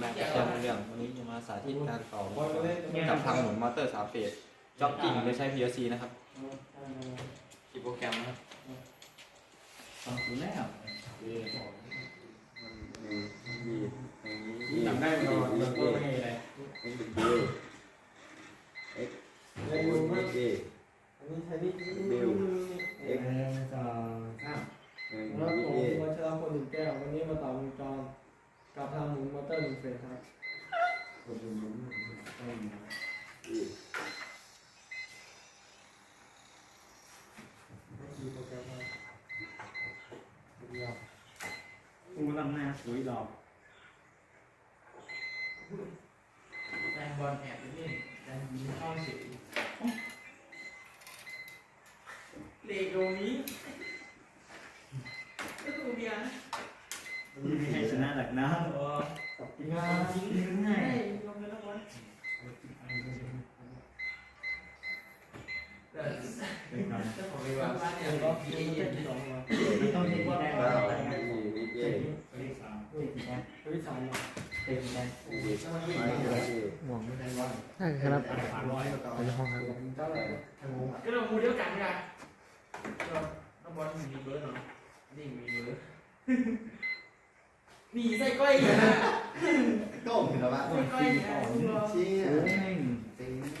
แม็กเชียร์เรื่องวันนี้จะมาสาธิตการต่อกับทางหมุนมอเตอร์สามเฟสจ็อกกิ้งโดยใช้ PLC นะครับที่โปรแกรมนะครับสองศูนย์แล้วจำได้ไหมเลิกก็ไม่ให้เลยอันนี้ใช้วิธีนี้เอ็กซ์สองสามแล้วผมวัชรพลหนึ่งแก้ววันนี้มาต่อวงจร กับทางหมุนมอเตอร์หนึ่งเฟสครับโปรแกรมครับเดียวกูลำหน้าสุยหลอกแฟนบอลแอบไปเล่นแต่ยิงเข้าเฉยเลโกนี้ก็ดูเบียร์นี่ ไม่ให้ชนะหลักน้โอ้จริงอะยิงง่ายลงไปแล้วบอลแต่ำเป็นก่อนถ้าผมไปวาบ้านเนี่ยก็ยิยังงไม่เย็ได้นที่สาไม่ต้องเทที่ได้หรอกเจ็ดเลขสามเลขสี่แดงวิสามมาเลขสี่แดงห่วงไม่ได้ว่าใช่ครับสามร้อยไปห้องครับเจ้าไหนก็เรามูเดียวกันไงเราน้องบอลมีเบอร์เนาะนี่มีเบอร์ มีไส้ก้อยอยู่นะก้มเห็นแล้วปะไส้ก้อยอยู่นะลูกเราเชี่ยโอ้ยแม่งจริงมันจ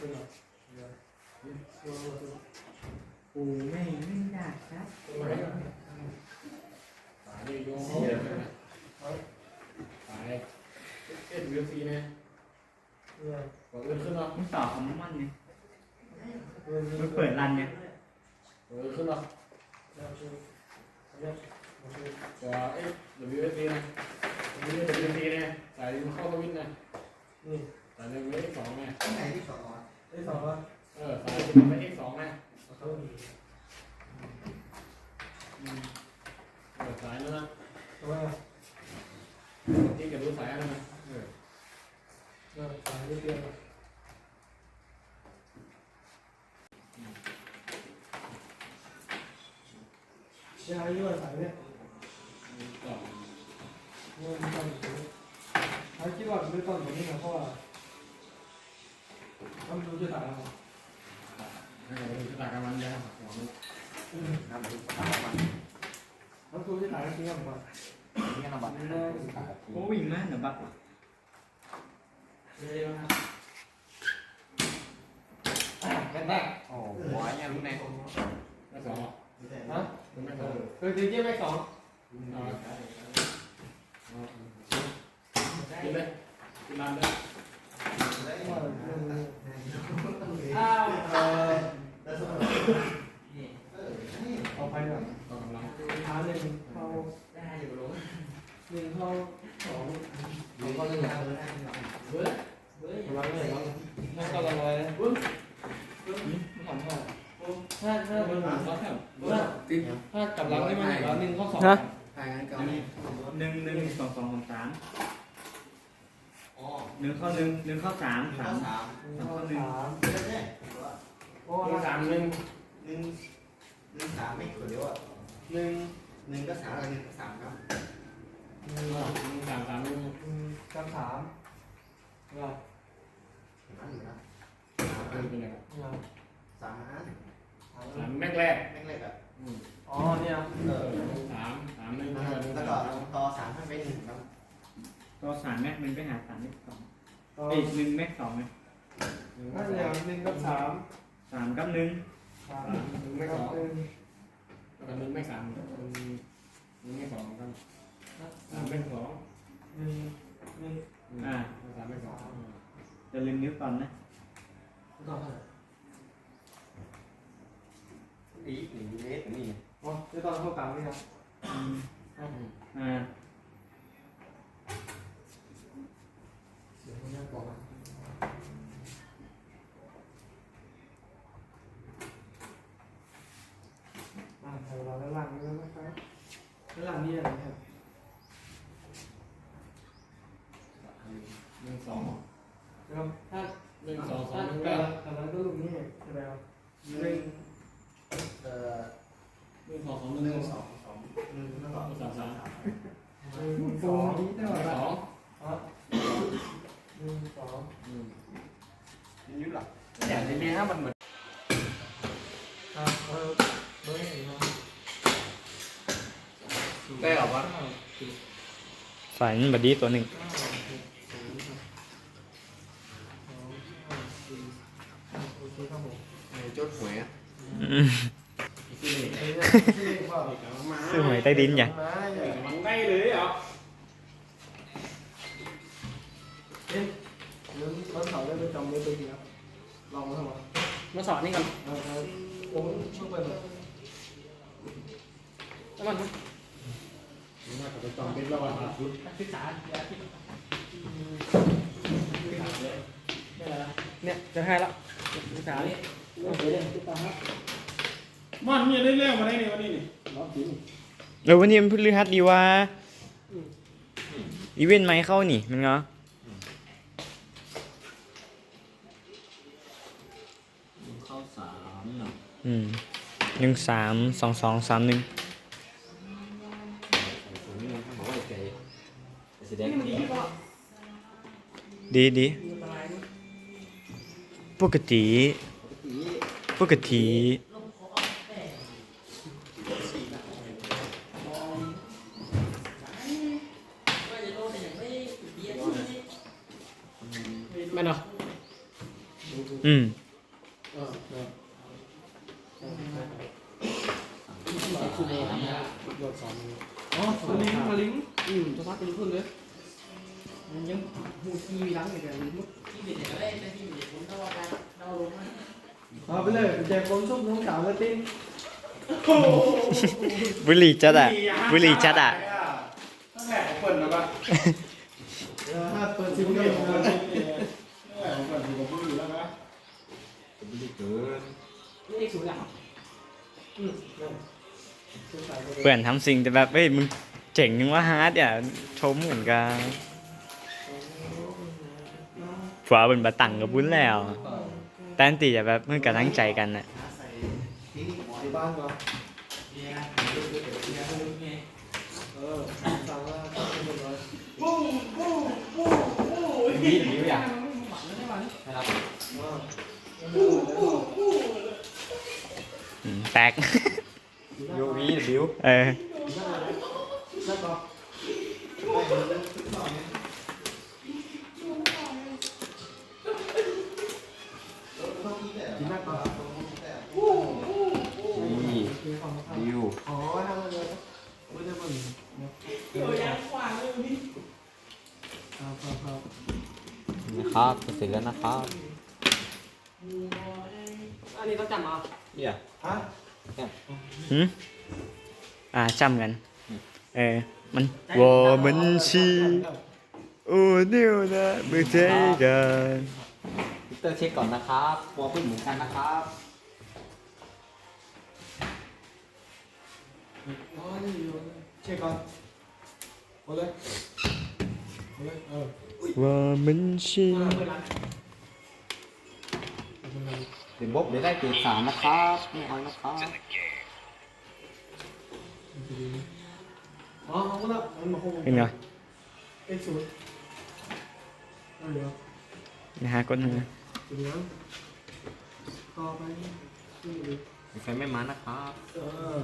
ป็นหรอเดี๋ยวเดี๋ยวเดี๋ยวโอ้แม่งไม่ยากครับสายนี่โยงเขาสายเอ็ดวิวซีเนี่ยเนี่ยบอกเอื้อนขึ้นเนาะมันต่อของมันเนี่ยเงินมันเปิดรันเนี่ยเออขึ้นเนาะแล้วคือเนี่ยโอเคจะเอ็ดวิวซีนะวิวซีเนี่ยสายมันเข้าทวินนะนี่ สายหนึ่งไปเอ็กสองนะไอ้สองวะเออสายมันไปเอ็กสองนะเขามีเออสายนั่นนะตัวที่เก็บรู้สายนั่นนะเออเนี่ยสายนิดเดียวใช้ยี่ห้อสายเนี่ยต่อเงินตอนนี้เขาคิดว่าไม่ต้องอย่างนี้นะเพราะว่า เขาไม่รู้จะถ่ายอะไรให้เราดูชะตา บึ้มถ้าถ้าเบอร์หนึ่งก็แค่เบอร์ถ้ากำลังนี่มันเหลือหนึ่งเข้าสองฮะใครายงานเก่าหนึ่งหนึ่งสองสองสองสามอ๋อหนึ่งเข้าหนึ่งหนึ่งเข้าสามสามสามสามเข้าหนึ่งเดี๋ยวเนี่ยโอ้สามหนึ่งหนึ่งหนึ่งสามไม่เดี๋ยวอะหนึ่งหนึ่งก็สามอะไรหนึ่งก็สามครับหนึ่งสามสามหนึ่งคำถามเราอันหนึ่งนะเป็นไงเราสามอันสามแม็กแรกแม่งเลยแบบ อ๋อเนี่ยเออสามสามหนึ่งแล้วก็ต่อสามให้เป็นหนึ่งครับก็สามแม็กมันไปหาสามแม็กสองต่อเอ้ยหนึ่งแม็กสองไหมนั่นอย่างหนึ่งกับสามสามกับหนึ่งสามหนึ่งกับหนึ่งแล้วก็หนึ่งแม็กสามหนึ่งแม็กสองครับสามแม็กสองหนึ่งหนึ่งอ่าสามแม็กสองจะลืมนิ้วก่อนนะต่ออี กหนึ่งเมตรนี่อ๋อจะตอนเข้ากลางนี่นะอ่าเดี๋ยวผมจะบอกอ่าแถวเราด้านล่างนี่นะครับด้านล่างนี่อะไรครับหนึ่งสองแล้วถ้าหนึ่งสองสอถ้างหนึ่งเอแปอดทำนั้นก็ลูกนี้ใช่ไหมครับหนึ่ง ได้หรอวะฝันบดดีตัวหนึ่งเก้าหกศูนย์ครับสองห้าสี่ห้าโอเคครับผมจดหวยอะเอ้ยชื่อเลขว่าซื้อหวยใต้ดินอย่างมาเนี่ยมันได้เลยเหรอเอ๊ะเดี๋ยววันเสาร์ได้ไปจำเบอร์ตัวจริงครับลองมาทำไมมาสอนนี่ก่อนเอาเอาโอ้ยช่วยไปหน่อยแล้วมัน น่าจะไปจองเป็นระหว่างชุดศึกษาเนี่ยจะให้ละศึกษานี่มันเนี่ยได้เรื่องมาได้ในวันนี้นี่เออวันนี้มันพฤหัสดีว่าอีเวนต์ไหมเข้านี่มันเหรอเข้าสามเนาะอืมหนึ่งสามสองสองสามหนึ่ง ผมนี่มันบอกว่าไก่ สีแดงนี่มันดีกว่าดีดีมีอันตรายด้วยปกติ ปกติแม่นเหรออืม อ๋อสลิงสลิงอืมจะพักเป็นขึ้นเลยมันยังหูทีวีล้างอยู่แต่ลิ้นมุกที่เด็กก็ได้แต่ที่เด็กผมต้องว่าการเราลงมาเอาไปเลยแจกคนส้มน้องสาวแล้วติ้งบุหรี่จัดอะบุหรี่จัดอะตั้งแต่ของเปิดนะปะเดี๋ยวถ้าเปิดซิมเกิลนะตั้งแต่ของเปิดอยู่กับผู้อยู่แล้วนะไม่ได้เกินนี่เอกศูงอืมนั่นซื้อสายไป เพื่อนทำสิ่งแต่แบบเฮ้ยมึงเจ๋งนึงว่าฮาร์ดอะชมเหมือนกันฝัวเป็นบะตังกับบุญแล้วแต่นตีจะแบบมึงกำลังใจกันน่ะหาใส่ที่หมอที่บ้านก่อนเนี่ยเออสั่งว่าต้องเป็นคนร้อยมีหรือไม่อยากหวานแล้วได้หวานนะครับแตก ยูวีบิวเออแล้วก็กินมากกว่านี่มีความเข้าบิวอ๋อทำอะไรไม่ได้บนเดี๋ยวยังกว่าเลยนี่ครับครับครับนะครับเสร็จแล้วนะครับอันนี้ต้องจำเอาเนี่ยฮะ หือ่าจำกัน เออ มันวอมันชีโอ้นิวนะมือเทกันเตอร์เช็คก่อนนะครับวอลเพิ่หมืนกันนะครับยหว่ามันชี เปิดร้านเดี๋ยวบ๊บเดี๋ยวได้เกรดสามนะครับไม่เอานะครับอ๋อเขาก็ละมันมาคงเป็นไงเอ็กซ์ศูนย์เอาเดี๋ยวนะฮะก้นหนึ่งนะจุดนี้ต่อไปขึ้นเลยมีใครไม่มานะครับ เออ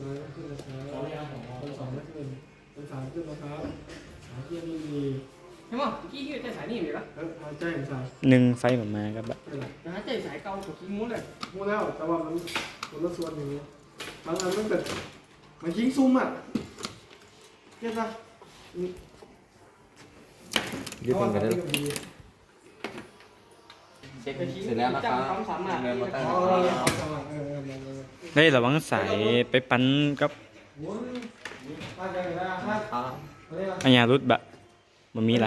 มาแล้วขึ้นนะครับคนสองแล้วขึ้นคนสามขึ้นนะครับสามขึ้นดีใช่ไหมกี้ที่จะสายนี่อยู่แล้วเออมาใจสามหนึ่งไฟแบบมาก็แบบนี่แหละนะใจสายเก่ากับขี้มุ้งเลยพูดแล้วแต่ว่ามันคนละส่วนอย่างนี้บางอันมันเป็นมันยิงซุ่มอะเก็ตปะยืดเป็นกันได้เอาอันนี้เช็คเสร็จแล้วนะครับความสามารถเงินมอเตอร์อ๋อนะคเอารับเอาเอาเออเออเออเออได้ระวังสายไปปั้นกับโอ้ยมาจากไหนนะฮะครับมาเนี่ยอัญญารุดบะ มันมีอะไร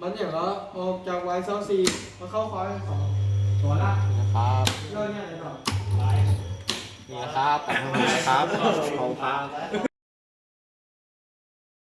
มันอย่างละออกจากไวเซาซีมาเข้าคอยสองตัวละนะครับเรื่องเนี่ยอะไรต่อนี่นะครับตัดให้ผมนะครับขอบคุณครับ